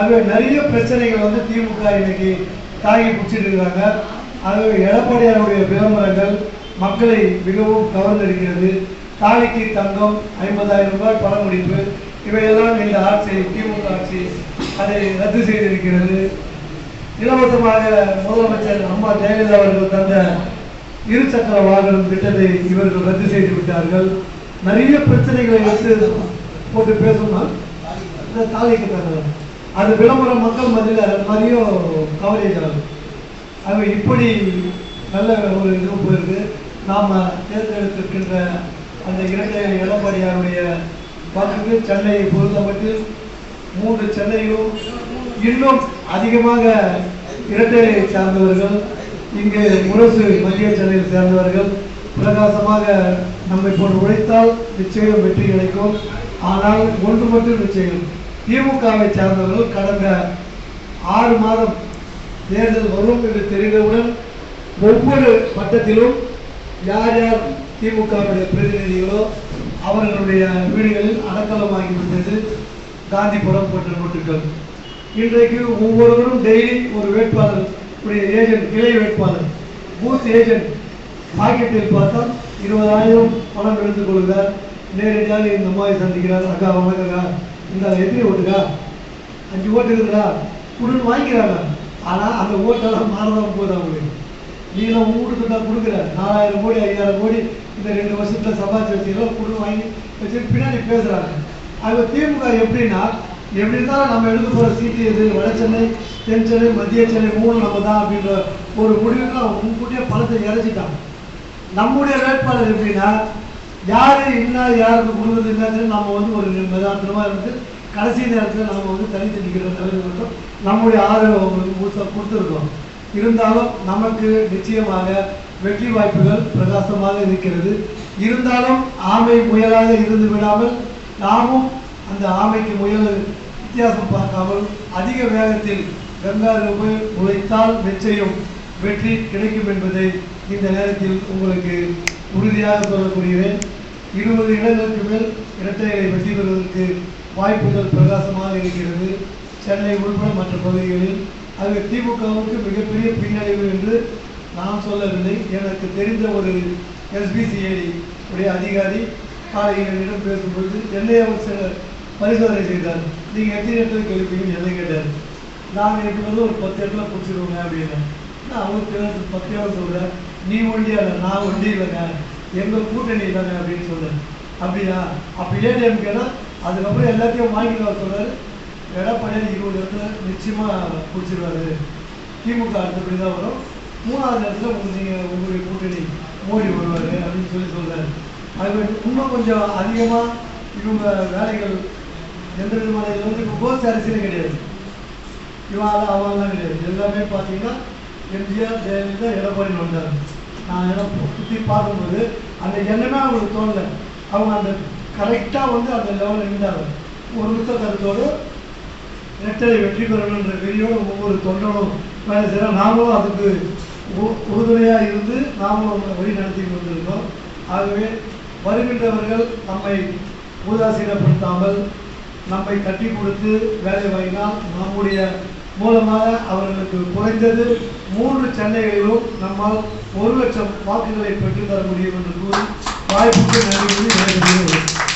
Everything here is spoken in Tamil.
அது நிறைய பிரச்சனைகள் வந்து திமுக இன்னைக்கு தாங்கி பிடிச்சிட்டு இருக்காங்க. அது எடப்பாடியாருடைய விளம்பரங்கள் மக்களை மிகவும் கவர்ந்திருக்கிறது தாலிக்கு தங்கம் ஐம்பதாயிரம் ரூபாய் பணமுடிப்பு இவையெல்லாம் இந்த ஆட்சி திமுக ஆட்சி அதை ரத்து செய்திருக்கிறது. இலவசமாக முதலமைச்சர் அம்மா ஜெயலலிதா அவர்கள் தந்த இருசக்கர வாகனம் திட்டத்தை இவர்கள் ரத்து செய்து விட்டார்கள். நிறைய பிரச்சனைகளை எடுத்து போட்டு பேசணும்னா இந்த தாலிக்கு தங்கம் அது விளம்பரம் மக்கள் மத்தியில் நிறைய கவரேஜ் ஆகுது. அது இப்படி நல்ல ஒரு இது போயிருக்கு. நாம் தேர்ந்தெடுத்திருக்கின்ற அந்த இரட்டை எடப்பாடியாருடைய வாக்குக்கு சென்னையை பொறுத்தமட்டு மூன்று சென்னையிலும் இன்னும் அதிகமாக இரட்டையை சார்ந்தவர்கள் இங்கு முரசு மத்திய சென்னையில் சேர்ந்தவர்கள் பிரகாசமாக நம்மை போன்று உழைத்தால் நிச்சயம் வெற்றி கிடைக்கும். ஆனால் ஒன்று மட்டும் நிச்சயம். திமுகவை சார்ந்தவர்கள் கடந்த ஆறு மாதம் தேர்தல் வரும் என்று தெரிந்தவுடன் ஒவ்வொரு வட்டத்திலும் யார் யார் திமுகவுடைய பிரதிநிதிகளோ அவர்களுடைய வீடுகளில் அடக்கலமாகி வந்தது காந்திபுரம் போன்ற நோட்டுகள். இன்றைக்கு ஒவ்வொருவரும் டெய்லி ஒரு வேட்பாளர் உடைய ஏஜென்ட் கிளை வேட்பாளர் பூத் ஏஜென்ட் பாக்கெட்டில் பார்த்தால் இருபதாயிரம் பணம் எடுத்துக் கொள்கிறார். நேரடியாக இந்த மாதிரி சந்திக்கிறார். அக்கா வணக்கக்கா இந்த எத்தனை ஓட்டுக்கா அஞ்சு ஓட்டு இருக்குதுடா. கொடுன்னு வாங்கிக்கிறாங்க. ஆனால் அந்த ஓட்டெல்லாம் மாறதான் போகுது அவங்களுக்கு நீங்களும் உங்க வீட்டுக்கு தான் கொடுக்குற. நாலாயிரம் கோடி ஐயாயிரம் கோடி இந்த ரெண்டு வருஷத்தில் சம்பாதிச்சு வச்சுக்கலாம் கொடுன்னு வாங்கி வச்சு பின்னாடி பேசுகிறாங்க அது திமுக எப்படின்னா எப்படி இருந்தாலும் நம்ம எடுக்க போகிற சீட்டு எது? வடச்சென்னை சென்னை தென் சென்னை மத்திய சென்னை மூணு நம்ம தான் அப்படின்ற ஒரு முடிவுக்கு அவங்க முன்கூட்டியே பணத்தை இறச்சிட்டாங்க நம்முடைய வேட்பாளர் எப்படின்னா யாரு என்ன யாருக்கு கொடுக்குறது என்னன்னு நம்ம வந்து ஒரு நிதானமாக இருந்து கடைசி நேரத்தில் நம்ம வந்து தனித்து நிற்கிற நிலைமை மட்டும் நம்முடைய ஆதரவை அவங்களுக்கு முழுசா கொடுத்துருக்கோம். இருந்தாலும் நமக்கு நிச்சயமாக வெற்றி வாய்ப்புகள் பிரகாசமாக இருக்கிறது. இருந்தாலும் ஆமை முயலாக இருந்து விடாமல் நாமும் அந்த ஆமைக்கு முயல் வித்தியாசம் பார்க்காமல் அதிக வேகத்தில் கங்காரு போய் உழைத்தால் நிச்சயம் வெற்றி கிடைக்கும் என்பதை இந்த நேரத்தில் உங்களுக்கு உறுதியாக சொல்லக்கூடியேன் இருபது இடங்களுக்கு மேல் இரட்டைகளை வெற்றி பெறுவதற்கு வாய்ப்புகள் பிரகாசமாக இருக்கிறது. சென்னை உள்பட மற்ற பகுதிகளில் அது திமுகவுக்கு மிகப்பெரிய பின்னடைவு என்று நான் சொல்லவில்லை. எனக்கு தெரிந்த ஒரு எஸ்பிசிஐடி உடைய அதிகாரி காலையில் பேசும்பொழுது என்னை அவர் சில பரிசோதனை செய்தார். நீங்கள் எத்தனை இடத்துல கேள்விப்பீங்கன்னு என்னை கேட்டார். நான் எனக்கு வந்து ஒரு பத்து இடத்துல பிடிச்சிருவேங்க அப்படின்னு. நான் அவங்களுக்கு பத்து இடம் சொல்கிறேன் நீ ஒண்டியா இல்லை? நான் ஒண்டி இல்லைங்க எங்கள் கூட்டணி தானே அப்படின்னு சொன்னேன் அப்படியா? அப்போ ஏடிஎம்கேனா அதுக்கப்புறம் எல்லாத்தையும் வாங்கிட்டு வர சொல்றாரு. எடப்பாடியார் இருபது இடத்துல நிச்சயமாக பிடிச்சிருவாரு திமுக அடுத்தபடி தான் வரும். மூணாவது இடத்துல நீங்கள் உங்களுடைய கூட்டணி மோடி வருவார் அப்படின்னு சொல்லி சொல்கிறார் அது இன்னும் கொஞ்சம் அதிகமாக இவங்க வேலைகள் எந்த விதமான இது வந்து இப்போ கோஸ் அரசியலே கிடையாது. இவன் அவன்லாம் கிடையாது. எல்லாமே பார்த்தீங்கன்னா எம்ஜிஆர் ஜெயலலிதா எடப்பாடின்னு வந்தாங்க. நான் இடம் சுற்றி பார்க்கும்போது அந்த எண்ணமே அவங்களுக்கு தோணல. அவங்க அந்த கரெக்டாக வந்து அந்த லெவலில் இருந்தாங்க. ஒரு மித்த கருத்தோடு இரட்டலை வெற்றி பெறணுன்ற வெறியோடு ஒவ்வொரு தொண்டனும் வேலை செய்கிறோம் நாமளும் அதுக்கு உ- உறுதுணையாக இருந்து நாமளும் வழி நடத்தி கொண்டிருக்கோம் ஆகவே வருகின்றவர்கள் நம்மை உதாசீனப்படுத்தாமல் நம்மை கட்டி கொடுத்து வேலை வாங்கினால் நம்முடைய மூலமாக அவர்களுக்கு குறைந்தது மூன்று சென்னைகளிலும் நம்மால் ஒரு லட்சம் வாக்குகளை பெற்றுத்தர முடியும் என்று கூறி வாய்ப்புக்கு நன்றி கூறி